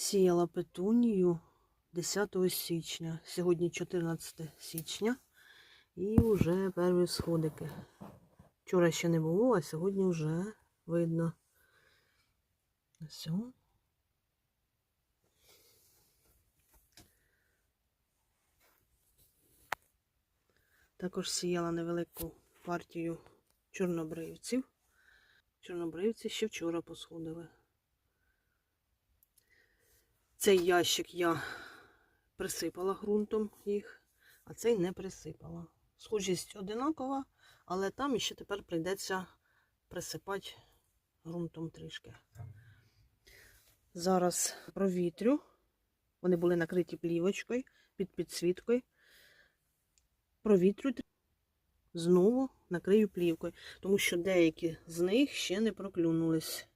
Сіяла петунію 10 січня. Сьогодні 14 січня. І вже перші сходики. Вчора ще не було, а сьогодні вже видно. Все. Також сіяла невелику партію чорнобривців. Чорнобривці ще вчора посходили. Цей ящик я присипала ґрунтом їх, а цей не присипала. Схожість одинакова, але там іще тепер прийдеться присипати ґрунтом трішки. Зараз провітрю. Вони були накриті плівочкою під підсвіткою. Провітрю знову накрию плівкою, тому що деякі з них ще не проклюнулись.